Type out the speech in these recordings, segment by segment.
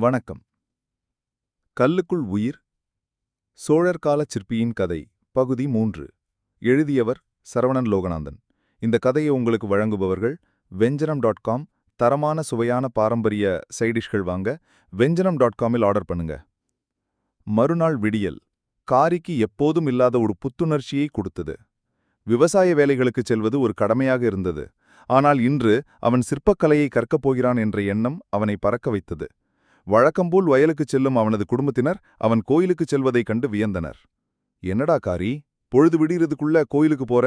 வணக்கம். கல்லுக்குள் உயிர் சோழர் காலச் சிற்பியின் கதை பகுதி மூன்று. எழுதியவர் சரவணன் லோகநாதன். இந்த கதையை உங்களுக்கு வழங்குபவர்கள் வெஞ்சனம் டாட் காம் தரமான சுவையான பாரம்பரிய சைடிஷ்கள் வாங்க வெஞ்சனம் டாட் காமில் ஆர்டர் பண்ணுங்க. மறுநாள் விடியல் காரிக்கு எப்போதும் இல்லாத ஒரு புத்துணர்ச்சியை கொடுத்தது. விவசாய வேலைகளுக்குச் செல்வது ஒரு கடமையாக இருந்தது. ஆனால் இன்று அவன் சிற்பக்கலையை கற்கப் போகிறான் என்ற எண்ணம் அவனை பறக்க வைத்தது. வழக்கம்போல் வயலுக்குச் செல்லும் அவனது குடும்பத்தினர் அவன் கோயிலுக்குச் செல்வதைக் கண்டு வியந்தனர். என்னடா காரி பொழுது விடியறதுக்குள்ள கோயிலுக்கு போற?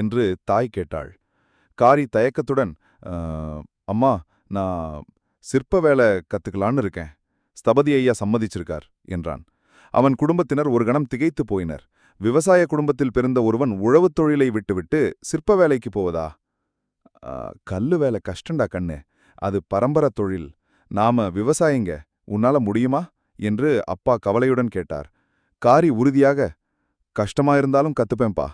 என்று தாய் கேட்டாள். காரி தயக்கத்துடன் "ஆ, அம்மா நான் சிற்ப வேலை கத்துக்கலான்னு இருக்கேன். ஸ்தபதி ஐயா சம்மதிச்சிருக்கார் என்றான். அவன் குடும்பத்தினர் ஒரு கணம் திகைத்துப் போயினர். விவசாய குடும்பத்தில் பிறந்த ஒருவன் உழவுத் தொழிலை விட்டுவிட்டு சிற்ப வேலைக்கு போவதா? கல்லு வேலை கஷ்டண்டா கண்ணு. அது பரம்பரை தொழில். நாம விவசாயிங்க உன்னால முடியுமா? என்று அப்பா கவலையுடன் கேட்டார். காரி உறுதியாக கஷ்டமா இருந்தாலும் கத்துப்பேன்பா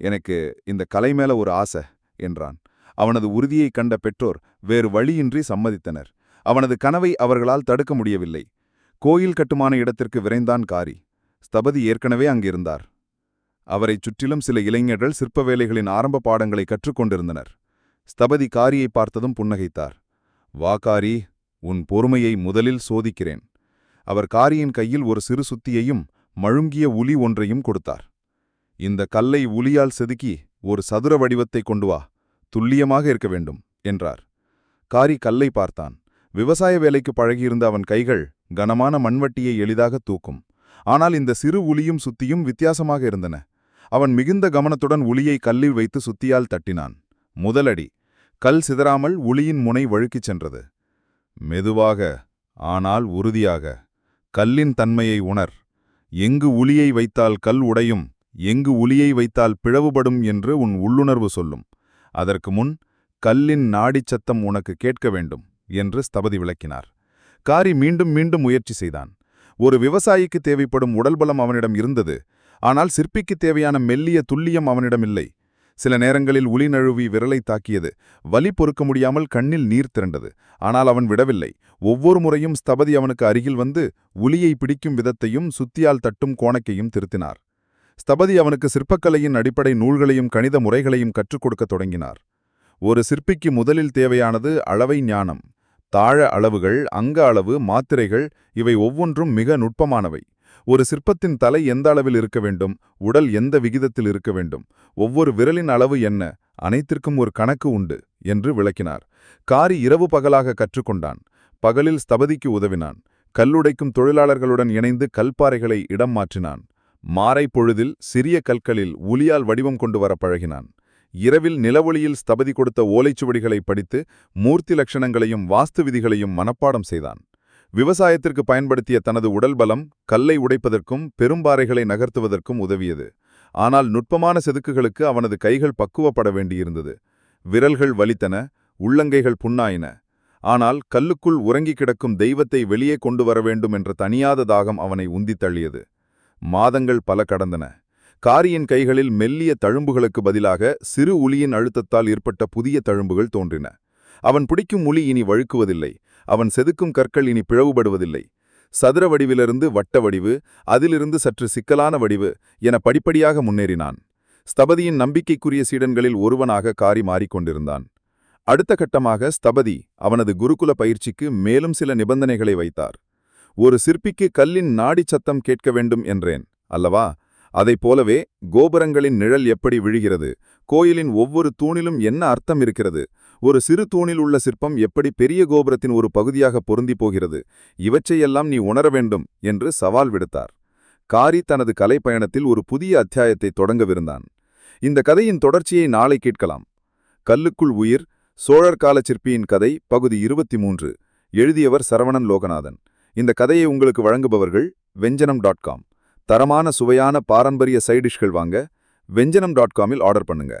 எனக்கு இந்த கலை மேல ஒரு ஆசை என்றான். அவனது உறுதியைக் கண்ட பெற்றோர் வேறு வழியின்றி சம்மதித்தனர். அவனது கனவை அவர்களால் தடுக்க முடியவில்லை. கோயில் கட்டுமான இடத்திற்கு விரைந்தான் காரி. ஸ்தபதி ஏற்கனவே அங்கிருந்தார். அவரைச் சுற்றிலும் சில இளைஞர்கள் சிற்ப வேலைகளின் ஆரம்ப பாடங்களை கற்றுக்கொண்டிருந்தனர். ஸ்தபதி காரியை பார்த்ததும் புன்னகைத்தார். வா காரி உன் பொறுமையை முதலில் சோதிக்கிறேன். அவர் காரியின் கையில் ஒரு சிறு சுத்தியையும் மழுங்கிய உளி ஒன்றையும் கொடுத்தார். இந்த கல்லை உளியால் செதுக்கி ஒரு சதுர வடிவத்தை கொண்டு வா துல்லியமாக இருக்க வேண்டும் என்றார். காரி கல்லை பார்த்தான். விவசாய வேலைக்கு பழகியிருந்த அவன் கைகள் கனமான மண்வட்டியை எளிதாக தூக்கும். ஆனால் இந்த சிறு உளியும் சுத்தியும் வித்தியாசமாக இருந்தன. அவன் மிகுந்த கவனத்துடன் உளியை கல்லில் வைத்து சுத்தியால் தட்டினான். முதலடி. கல் சிதறாமல் உளியின் முனை வழுக்கிச் சென்றது. மெதுவாக ஆனால் உறுதியாக கல்லின் தன்மையை உணர். எங்கு உளியை வைத்தால் கல் உடையும் எங்கு உளியை வைத்தால் பிளவுபடும் என்று உன் உள்ளுணர்வு சொல்லும். அதற்கு முன் கல்லின் நாடிச் சத்தம் உனக்கு கேட்க வேண்டும் என்று ஸ்தபதி விளக்கினார். காரி மீண்டும் மீண்டும் முயற்சி செய்தான். ஒரு விவசாயிக்கு தேவைப்படும் உடல்பலம் அவனிடம் இருந்தது ஆனால் சிற்பிக்கு தேவையான மெல்லிய துல்லியம் அவனிடம் இல்லை. சில நேரங்களில் உளி நழுவி விரலை தாக்கியது. வலி பொறுக்க முடியாமல் கண்ணில் நீர் திரண்டது. ஆனால் அவன் விடவில்லை. ஒவ்வொரு முறையும் ஸ்தபதி அவனுக்கு அருகில் வந்து உளியை பிடிக்கும் விதத்தையும் சுத்தியால் தட்டும் கோணக்கையும் திருத்தினார். ஸ்தபதி அவனுக்கு சிற்பக்கலையின் அடிப்படை நூல்களையும் கணித முறைகளையும் கற்றுக் கொடுக்கத் தொடங்கினார். ஒரு சிற்பிக்கு முதலில் தேவையானது அளவை ஞானம். தாழ அளவுகள் அங்க அளவு மாத்திரைகள் இவை ஒவ்வொன்றும் மிக நுட்பமானவை. ஒரு சிற்பத்தின் தலை எந்த அளவில் இருக்க வேண்டும்? உடல் எந்த விகிதத்தில் இருக்க வேண்டும்? ஒவ்வொரு விரலின் அளவு என்ன? அனைத்திற்கும் ஒரு கணக்கு உண்டு என்று விளக்கினார். காரி இரவு பகலாக கற்றுக்கொண்டான். பகலில் ஸ்தபதிக்கு உதவினான். கல்லுடைக்கும் தொழிலாளர்களுடன் இணைந்து கல்பாறைகளை இடம் மாற்றினான். மாறை பொழுதில் சிறிய கற்களில் உளியால் வடிவம் கொண்டு வர பழகினான். இரவில் நிலவொளியில் ஸ்தபதி கொடுத்த ஓலைச்சுவடிகளை படித்து மூர்த்தி லட்சணங்களையும் வாஸ்து விதிகளையும் மனப்பாடம் செய்தான். விவசாயத்திற்கு பயன்படுத்திய தனது உடல் பலம் கல்லை உடைப்பதற்கும் பெரும்பாறைகளை நகர்த்துவதற்கும் உதவியது. ஆனால் நுட்பமான செதுக்குகளுக்கு அவனது கைகள் பக்குவப்பட வேண்டியிருந்தது. விரல்கள் வலித்தன உள்ளங்கைகள் புண்ணாயின. ஆனால் கல்லுக்குள் உறங்கிக் கிடக்கும் தெய்வத்தை வெளியே கொண்டு வர வேண்டும் என்ற தனியாத தாகம் அவனை உந்தித் தள்ளியது. மாதங்கள் பல கடந்தன. காரியின் கைகளில் மெல்லிய தழும்புகளுக்கு பதிலாக சிறு உளியின் அழுத்தத்தால் ஏற்பட்ட புதிய தழும்புகள் தோன்றின. அவன் பிடிக்கும் உளி இனி வழுக்குவதில்லை. அவன் செதுக்கும் கற்கள் இனி பிளவுபடுவதில்லை. சதுர வடிவிலிருந்து வட்ட வடிவு அதிலிருந்து சற்று சிக்கலான வடிவு என படிப்படியாக முன்னேறினான். ஸ்தபதியின் நம்பிக்கைக்குரிய சீடன்களில் ஒருவனாக காரி மாறிக்கொண்டிருந்தான் அடுத்த கட்டமாக ஸ்தபதி அவனது குருகுல பயிற்சிக்கு மேலும் சில நிபந்தனைகளை வைத்தார். ஒரு சிற்பிக்கு கல்லின் நாடிச் சத்தம் கேட்க வேண்டும் என்றேன் அல்லவா? அதைப் போலவே கோபுரங்களின் நிழல் எப்படி விழுகிறது? கோயிலின் ஒவ்வொரு தூணிலும் என்ன அர்த்தம் இருக்கிறது? ஒரு சிறு தூணில் உள்ள சிற்பம் எப்படி பெரிய கோபுரத்தின் ஒரு பகுதியாக பொருந்தி போகிறது? இவற்றையெல்லாம் நீ உணர வேண்டும் என்று சவால் விடுத்தார். காரி தனது கலைப்பயணத்தில் ஒரு புதிய அத்தியாயத்தை தொடங்கவிருந்தான். இந்த கதையின் தொடர்ச்சியை நாளை கேட்கலாம். கல்லுக்குள் உயிர் சோழர் கால சிற்பியின் கதை பகுதி இருபத்தி மூன்று எழுதியவர் சரவணன் லோகநாதன். இந்த கதையை உங்களுக்கு வழங்குபவர்கள் வெஞ்சனம் டாட் காம். தரமான சுவையான பாரம்பரிய சைடிஷ்கள் வாங்க வெஞ்சனம் டாட் காமில் ஆர்டர் பண்ணுங்க.